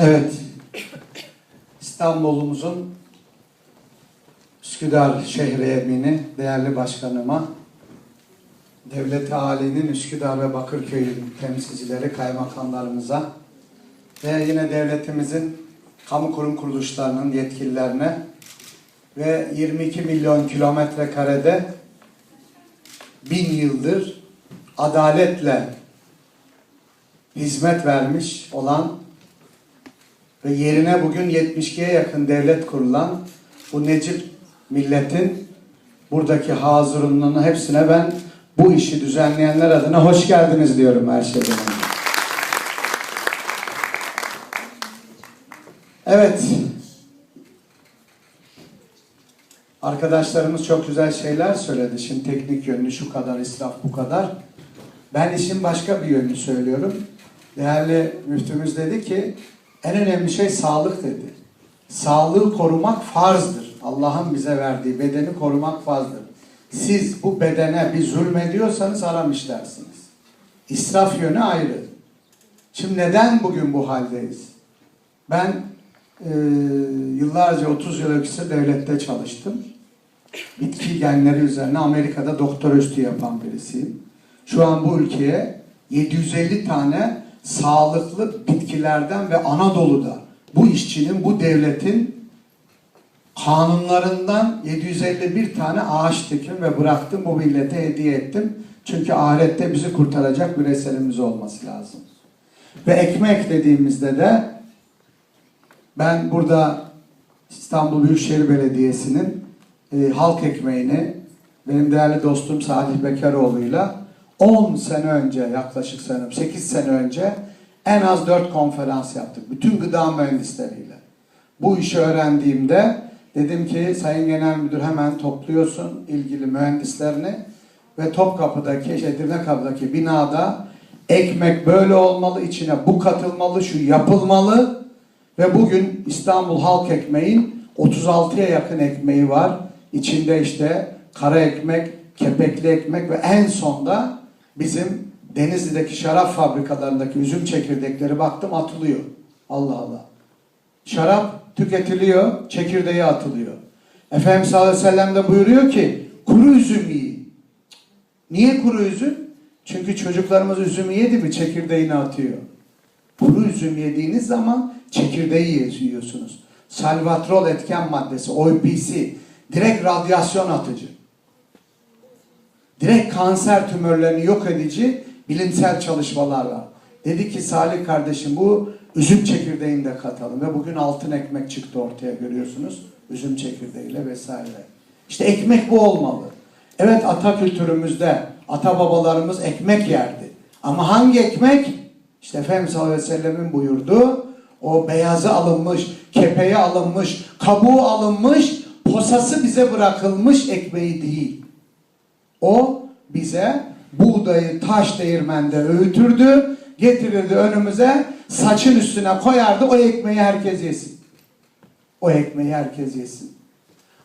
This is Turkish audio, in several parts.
Evet. İstanbul'umuzun Üsküdar şehri emini, değerli başkanıma, devlet halinin Üsküdar ve Bakırköy temsilcileri, kaymakamlarımıza ve yine devletimizin kamu kurum kuruluşlarının yetkililerine ve 22 milyon kilometre karede bin yıldır adaletle hizmet vermiş olan ve yerine bugün 72'ye yakın devlet kurulan bu Necip milletin buradaki hazırlığının hepsine ben bu işi düzenleyenler adına hoş geldiniz diyorum her şeyden önce. Evet. Arkadaşlarımız çok güzel şeyler söyledi. Şimdi teknik yönünü şu kadar, israf bu kadar. Ben işin başka bir yönünü söylüyorum. Değerli müftümüz dedi ki en önemli şey sağlık dedi. Sağlığı korumak farzdır. Allah'ın bize verdiği bedeni korumak farzdır. Siz bu bedene bir zulmediyorsanız haram işlersiniz. İsraf yönü ayrı. Şimdi neden bugün bu haldeyiz? Ben e, yıllarca 30 yıl öncesi devlette çalıştım. Bitki genleri üzerine Amerika'da doktor üstü yapan birisiyim. Şu an bu ülkeye 750 tane sağlıklı bitkilerden ve Anadolu'da bu işçinin, bu devletin kanunlarından 751 tane ağaç dikim ve bıraktım bu millete hediye ettim. Çünkü ahirette bizi kurtaracak bir eserimiz olması lazım. Ve ekmek dediğimizde de ben burada İstanbul Büyükşehir Belediyesi'nin e, halk ekmeğini benim değerli dostum Salih Bekaroğlu'yla 10 sene önce yaklaşık sanırım 8 sene önce en az 4 konferans yaptık. Bütün gıda mühendisleriyle. Bu işi öğrendiğimde dedim ki Sayın Genel Müdür hemen topluyorsun ilgili mühendislerini ve Topkapı'daki, şey, Edirnekapı'daki binada ekmek böyle olmalı, içine bu katılmalı, şu yapılmalı ve bugün İstanbul Halk Ekmeğin 36'ya yakın ekmeği var. İçinde işte kara ekmek, kepekli ekmek ve en sonda bizim Denizli'deki şarap fabrikalarındaki üzüm çekirdekleri baktım atılıyor. Allah Allah. Şarap tüketiliyor, çekirdeği atılıyor. Efendimiz sallallahu aleyhi ve sellem de buyuruyor ki kuru üzüm yiyin. Niye kuru üzüm? Çünkü çocuklarımız üzümü yedi mi çekirdeğini atıyor. Kuru üzüm yediğiniz zaman çekirdeği yiyorsunuz. Salvatrol etken maddesi, OPC, direkt radyasyon atıcı. Direkt kanser tümörlerini yok edici bilimsel çalışmalar var. Dedi ki Salih kardeşim bu üzüm çekirdeğini de katalım ve bugün altın ekmek çıktı ortaya görüyorsunuz. Üzüm çekirdeğiyle vesaire. İşte ekmek bu olmalı. Evet ata kültürümüzde ata babalarımız ekmek yerdi. Ama hangi ekmek? İşte Efendimiz sallallahu aleyhi ve sellemin buyurduğu o beyazı alınmış, kepeği alınmış, kabuğu alınmış, posası bize bırakılmış ekmeği değil. O bize buğdayı taş değirmende öğütürdü, getirirdi önümüze, saçın üstüne koyardı, o ekmeği herkes yesin. O ekmeği herkes yesin.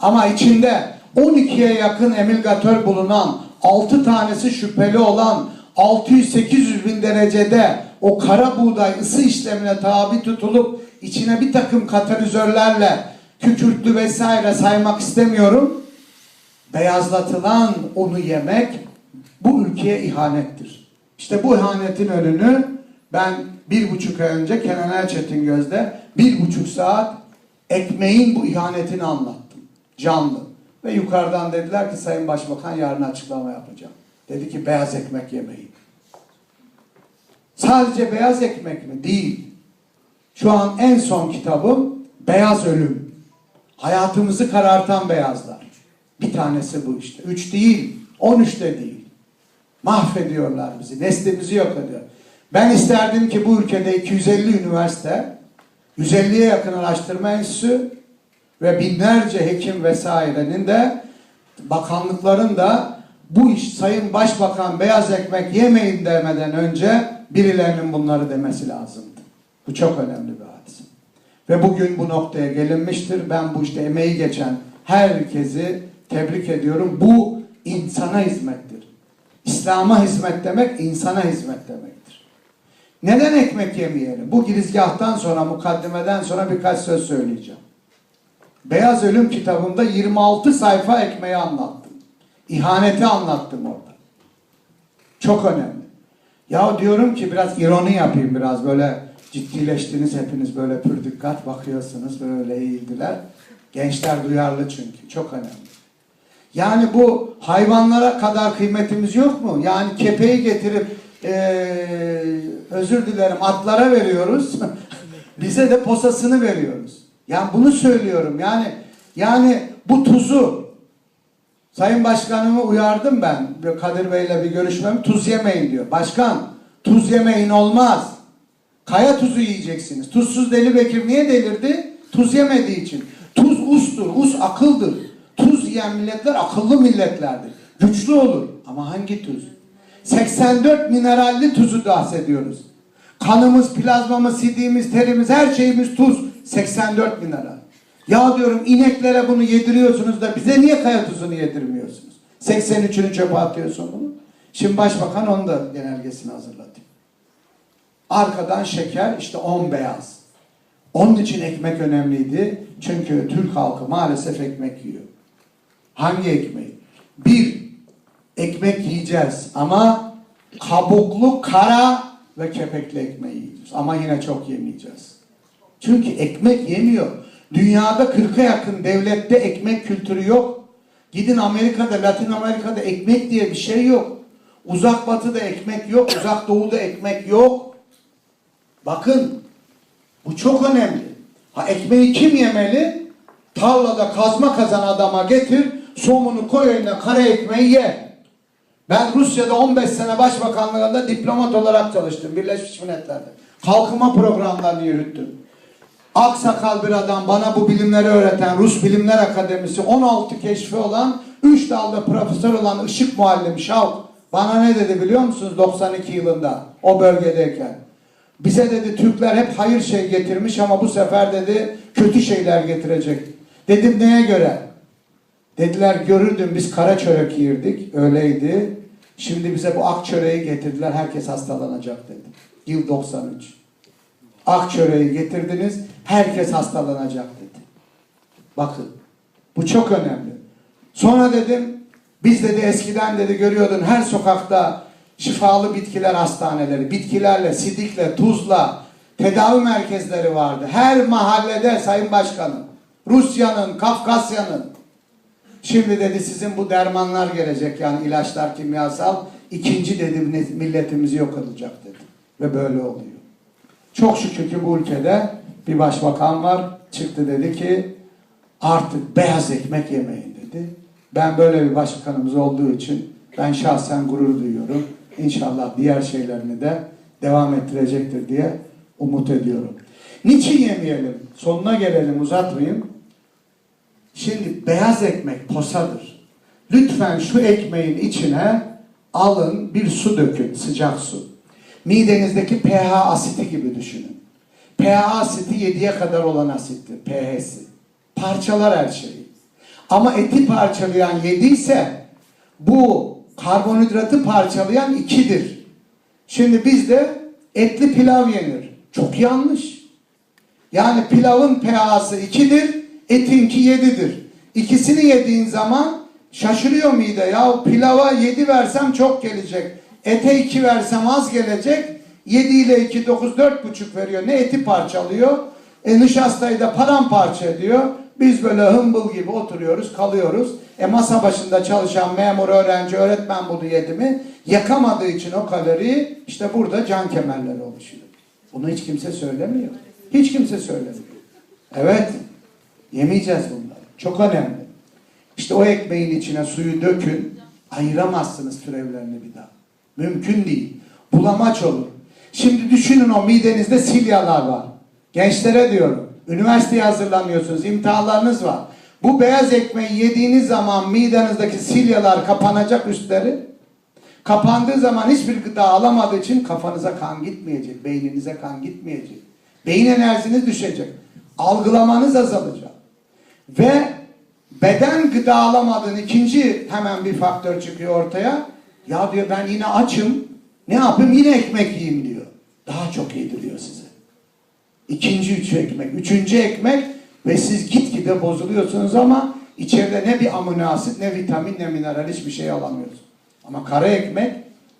Ama içinde 12'ye yakın emilgatör bulunan, 6 tanesi şüpheli olan, 600-800 bin derecede o kara buğday ısı işlemine tabi tutulup içine bir takım katalizörlerle kükürtlü vesaire saymak istemiyorum. Beyazlatılan onu yemek bu ülkeye ihanettir. İşte bu ihanetin önünü ben bir buçuk ay önce Kenan Erçetin Göz'de bir buçuk saat ekmeğin bu ihanetini anlattım. Canlı. Ve yukarıdan dediler ki Sayın Başbakan yarın açıklama yapacağım. Dedi ki beyaz ekmek yemeyin. Sadece beyaz ekmek mi? Değil. Şu an en son kitabım Beyaz Ölüm. Hayatımızı karartan beyazlar. Bir tanesi bu işte. Üç değil, on üç de değil. Mahvediyorlar bizi, neslimizi yok ediyor. Ben isterdim ki bu ülkede 250 üniversite, 150'ye yakın araştırma enstitüsü ve binlerce hekim vesairenin de bakanlıkların da bu iş Sayın Başbakan beyaz ekmek yemeyin demeden önce birilerinin bunları demesi lazımdı. Bu çok önemli bir hadise. Ve bugün bu noktaya gelinmiştir. Ben bu işte emeği geçen herkesi tebrik ediyorum. Bu insana hizmettir. İslam'a hizmet demek insana hizmet demektir. Neden ekmek yemeyelim? Bu girizgahtan sonra, mukaddimeden sonra birkaç söz söyleyeceğim. Beyaz Ölüm kitabımda 26 sayfa ekmeği anlattım. İhaneti anlattım orada. Çok önemli. Ya diyorum ki biraz ironi yapayım biraz böyle ciddileştiniz hepiniz böyle pür dikkat bakıyorsunuz böyle eğildiler. Gençler duyarlı çünkü çok önemli. Yani bu hayvanlara kadar kıymetimiz yok mu? Yani kepeği getirip eee, özür dilerim atlara veriyoruz. Bize de posasını veriyoruz. Yani bunu söylüyorum. Yani yani bu tuzu Sayın Başkanımı uyardım ben. Kadir Bey'le bir görüşmem. Tuz yemeyin diyor. Başkan tuz yemeyin olmaz. Kaya tuzu yiyeceksiniz. Tuzsuz Deli Bekir niye delirdi? Tuz yemediği için. Tuz ustur. Us akıldır. Tuz yiyen milletler akıllı milletlerdir. Güçlü olur. Ama hangi tuz? 84 mineralli tuzu bahsediyoruz. Kanımız, plazmamız, sidiğimiz, terimiz, her şeyimiz tuz. 84 mineral. Ya diyorum ineklere bunu yediriyorsunuz da bize niye kaya tuzunu yedirmiyorsunuz? 83'ünü çöpe atıyorsun bunu. Şimdi başbakan onu da genelgesini hazırladı. Arkadan şeker işte 10 beyaz. Onun için ekmek önemliydi. Çünkü Türk halkı maalesef ekmek yiyor. Hangi ekmeği? Bir, ekmek yiyeceğiz ama kabuklu, kara ve kepekli ekmeği yiyeceğiz. Ama yine çok yemeyeceğiz. Çünkü ekmek yemiyor. Dünyada 40'a yakın devlette ekmek kültürü yok. Gidin Amerika'da, Latin Amerika'da ekmek diye bir şey yok. Uzak batıda ekmek yok, uzak doğuda ekmek yok. Bakın, bu çok önemli. Ha ekmeği kim yemeli? Tarlada kazma kazan adama getir, somunu koy önüne, kara ekmeği ye. Ben Rusya'da 15 sene başbakanlığında diplomat olarak çalıştım Birleşmiş Milletler'de. Kalkınma programlarını yürüttüm. Aksakal bir adam bana bu bilimleri öğreten Rus Bilimler Akademisi 16 keşfi olan 3 dalda profesör olan Işık Muallim Şavk bana ne dedi biliyor musunuz 92 yılında o bölgedeyken? Bize dedi Türkler hep hayır şey getirmiş ama bu sefer dedi kötü şeyler getirecek. Dedim neye göre? Dediler görürdün biz kara çörek yerdik öyleydi. Şimdi bize bu ak çöreği getirdiler herkes hastalanacak dedi. Yıl 93. Ak çöreği getirdiniz herkes hastalanacak dedi. Bakın bu çok önemli. Sonra dedim biz dedi eskiden dedi görüyordun her sokakta şifalı bitkiler hastaneleri, bitkilerle, sidikle, tuzla tedavi merkezleri vardı. Her mahallede Sayın Başkanım, Rusya'nın, Kafkasya'nın, Şimdi dedi sizin bu dermanlar gelecek yani ilaçlar kimyasal. ikinci dedi milletimizi yok edecek dedi. Ve böyle oluyor. Çok şükür ki bu ülkede bir başbakan var. Çıktı dedi ki artık beyaz ekmek yemeyin dedi. Ben böyle bir başbakanımız olduğu için ben şahsen gurur duyuyorum. İnşallah diğer şeylerini de devam ettirecektir diye umut ediyorum. Niçin yemeyelim? Sonuna gelelim uzatmayayım. Şimdi beyaz ekmek posadır. Lütfen şu ekmeğin içine alın bir su dökün, sıcak su. Midenizdeki pH asiti gibi düşünün. pH asiti 7'ye kadar olan asittir, pH'si. Parçalar her şeyi. Ama eti parçalayan 7 ise bu karbonhidratı parçalayan 2'dir. Şimdi bizde etli pilav yenir. Çok yanlış. Yani pilavın pH'sı 2'dir, etinki 7'dir. İkisini yediğin zaman şaşırıyor mide. Ya pilava 7 versem çok gelecek. Ete 2 versem az gelecek. 7 ile 2 9 4,5 veriyor. Ne eti parçalıyor? E nişastayı da paramparça ediyor. Biz böyle hımbıl gibi oturuyoruz, kalıyoruz. E masa başında çalışan memur, öğrenci, öğretmen bunu yedi mi? Yakamadığı için o kaloriyi işte burada can kemerleri oluşuyor. Bunu hiç kimse söylemiyor. Hiç kimse söylemiyor. Evet. Yemeyeceğiz bunları. Çok önemli. İşte o ekmeğin içine suyu dökün. Ayıramazsınız türevlerini bir daha. Mümkün değil. Bulamaç olur. Şimdi düşünün o midenizde silyalar var. Gençlere diyorum. Üniversiteye hazırlanıyorsunuz. imtihanlarınız var. Bu beyaz ekmeği yediğiniz zaman midenizdeki silyalar kapanacak üstleri. Kapandığı zaman hiçbir gıda alamadığı için kafanıza kan gitmeyecek. Beyninize kan gitmeyecek. Beyin enerjiniz düşecek. Algılamanız azalacak. Ve beden gıda alamadığın ikinci hemen bir faktör çıkıyor ortaya. Ya diyor ben yine açım. Ne yapayım? Yine ekmek yiyeyim diyor. daha çok yediriyor size. İkinci üçü ekmek. Üçüncü ekmek ve siz gitgide bozuluyorsunuz ama içeride ne bir amino asit, ne vitamin, ne mineral hiçbir şey alamıyorsunuz. Ama kara ekmek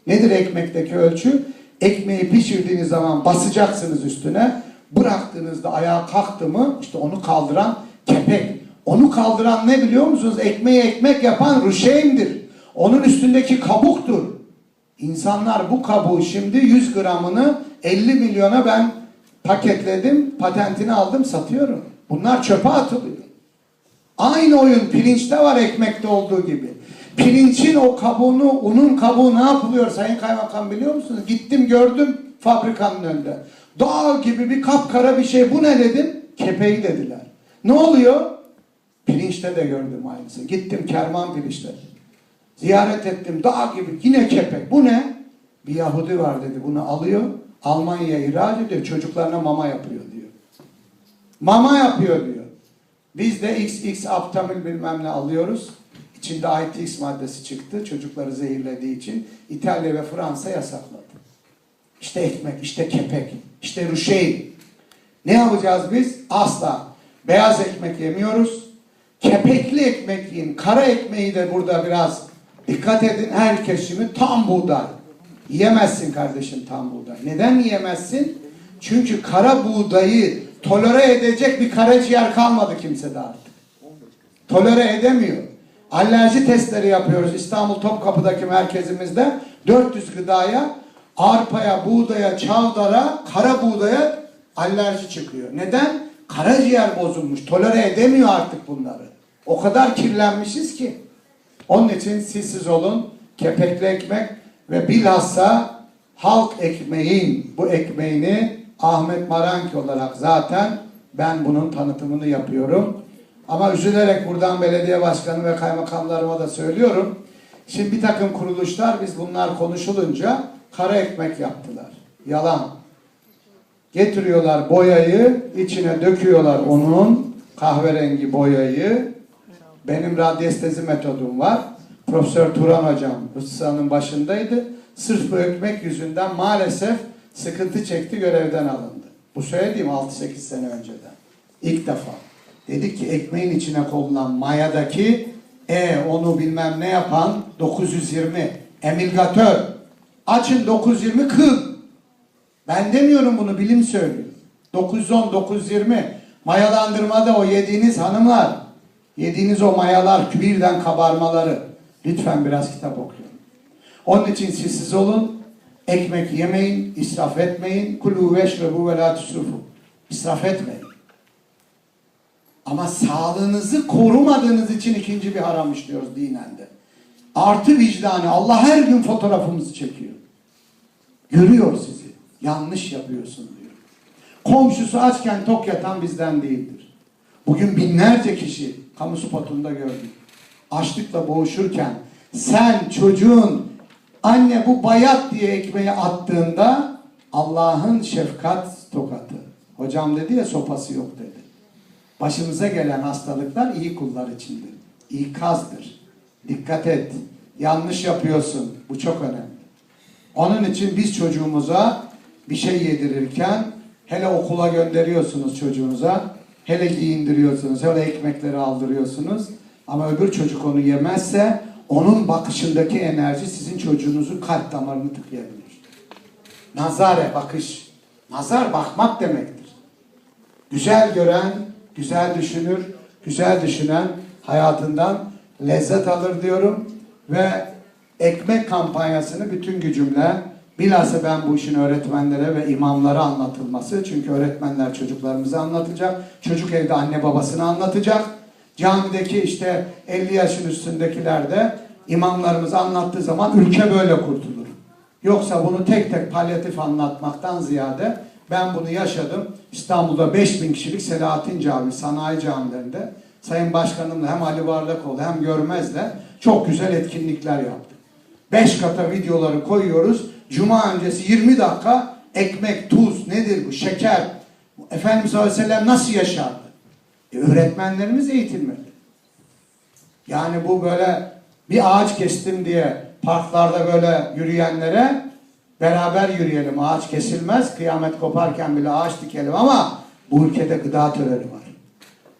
nedir ekmekteki ölçü? Ekmeği pişirdiğiniz zaman basacaksınız üstüne. Bıraktığınızda ayağa kalktı mı işte onu kaldıran kepek. Onu kaldıran ne biliyor musunuz? Ekmeği ekmek yapan ruşeyndir. Onun üstündeki kabuktur. İnsanlar bu kabuğu şimdi 100 gramını 50 milyona ben paketledim, patentini aldım, satıyorum. Bunlar çöpe atılıyor. Aynı oyun pirinçte var ekmekte olduğu gibi. Pirinçin o kabuğunu, unun kabuğu ne yapılıyor Sayın Kaymakam biliyor musunuz? Gittim gördüm fabrikanın önünde. Dağ gibi bir kapkara bir şey. Bu ne dedim? Kepeği dediler. Ne oluyor? Pirinçte de gördüm aynısı. Gittim kerman pirinçte. Ziyaret ettim dağ gibi yine kepek. Bu ne? Bir Yahudi var dedi bunu alıyor. Almanya'ya ihraç ediyor. Çocuklarına mama yapıyor diyor. Mama yapıyor diyor. Biz de XX aptamil bilmem ne alıyoruz. İçinde ITX maddesi çıktı. Çocukları zehirlediği için İtalya ve Fransa yasakladı. İşte ekmek, işte kepek, işte ruşeyn. Ne yapacağız biz? Asla. Beyaz ekmek yemiyoruz. Kepekli ekmek yiyin. Kara ekmeği de burada biraz dikkat edin. Herkes şimdi tam buğday. Yiyemezsin kardeşim tam buğday. Neden yiyemezsin? Çünkü kara buğdayı tolere edecek bir karaciğer kalmadı kimsede artık. Tolere edemiyor. Alerji testleri yapıyoruz İstanbul Topkapı'daki merkezimizde. 400 gıdaya, arpaya, buğdaya, çavdara, kara buğdaya alerji çıkıyor. Neden? Karaciğer bozulmuş. Tolere edemiyor artık bunları. O kadar kirlenmişiz ki. Onun için siz siz olun. Kepekli ekmek ve bilhassa halk ekmeğin bu ekmeğini Ahmet Maranki olarak zaten ben bunun tanıtımını yapıyorum. Ama üzülerek buradan belediye başkanı ve kaymakamlarıma da söylüyorum. Şimdi bir takım kuruluşlar biz bunlar konuşulunca kara ekmek yaptılar. Yalan. Getiriyorlar boyayı, içine döküyorlar onun kahverengi boyayı. Benim radyestezi metodum var. Profesör Turan hocam Hıssa'nın başındaydı. Sırf bu ekmek yüzünden maalesef sıkıntı çekti, görevden alındı. Bu söylediğim 6-8 sene önceden. İlk defa. Dedi ki ekmeğin içine konulan mayadaki e onu bilmem ne yapan 920 emilgatör. Açın 920 kıl. Ben demiyorum bunu bilim söylüyor. 910 920 mayalandırmada o yediğiniz hanımlar yediğiniz o mayalar birden kabarmaları lütfen biraz kitap okuyun. Onun için siz olun. Ekmek yemeyin, israf etmeyin. Kulu veşrebu ve la tusrufu. İsraf etmeyin. Ama sağlığınızı korumadığınız için ikinci bir haram işliyoruz dinen de. Artı vicdanı. Allah her gün fotoğrafımızı çekiyor. Görüyor sizi. Yanlış yapıyorsun diyor. Komşusu açken tok yatan bizden değildir. Bugün binlerce kişi kamu spotunda gördük. Açlıkla boğuşurken sen çocuğun anne bu bayat diye ekmeği attığında Allah'ın şefkat tokatı. Hocam dedi ya sopası yok dedi. Başımıza gelen hastalıklar iyi kullar içindir. İkazdır. Dikkat et. Yanlış yapıyorsun. Bu çok önemli. Onun için biz çocuğumuza bir şey yedirirken hele okula gönderiyorsunuz çocuğunuza, hele giyindiriyorsunuz, hele ekmekleri aldırıyorsunuz. Ama öbür çocuk onu yemezse onun bakışındaki enerji sizin çocuğunuzun kalp damarını tıkayabilir. Nazare bakış. Nazar bakmak demektir. Güzel gören, güzel düşünür, güzel düşünen hayatından lezzet alır diyorum ve ekmek kampanyasını bütün gücümle bilhassa ben bu işin öğretmenlere ve imamlara anlatılması çünkü öğretmenler çocuklarımızı anlatacak, çocuk evde anne babasını anlatacak, camideki işte 50 yaşın üstündekiler de imamlarımız anlattığı zaman ülke böyle kurtulur. Yoksa bunu tek tek palyatif anlatmaktan ziyade ben bunu yaşadım. İstanbul'da 5000 kişilik Selahattin Camii, sanayi camilerinde Sayın Başkanımla hem Ali Varlakoğlu hem Görmez'le çok güzel etkinlikler yaptık. 5 kata videoları koyuyoruz. Cuma öncesi 20 dakika ekmek, tuz, nedir bu, şeker. Efendimiz Aleyhisselam nasıl yaşardı? E, öğretmenlerimiz eğitilmeli. Yani bu böyle bir ağaç kestim diye parklarda böyle yürüyenlere Beraber yürüyelim. Ağaç kesilmez. Kıyamet koparken bile ağaç dikelim ama bu ülkede gıda terörü var.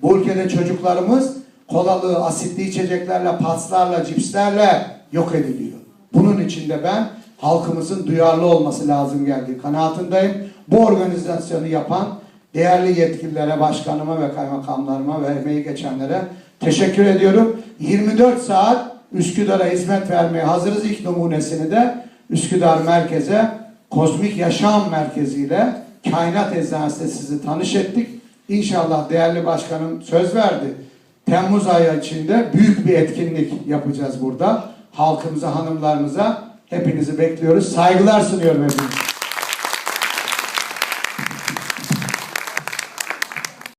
Bu ülkede çocuklarımız kolalı, asitli içeceklerle, paslarla, cipslerle yok ediliyor. Bunun için de ben halkımızın duyarlı olması lazım geldiği kanaatindeyim. Bu organizasyonu yapan değerli yetkililere, başkanıma ve kaymakamlarıma ve emeği geçenlere teşekkür ediyorum. 24 saat Üsküdar'a hizmet vermeye hazırız. İlk numunesini de Üsküdar merkeze Kozmik Yaşam Merkezi ile Kainat Eczanesi'de sizi tanış ettik. İnşallah değerli başkanım söz verdi. Temmuz ayı içinde büyük bir etkinlik yapacağız burada. Halkımıza, hanımlarımıza hepinizi bekliyoruz. Saygılar sunuyorum hepinize.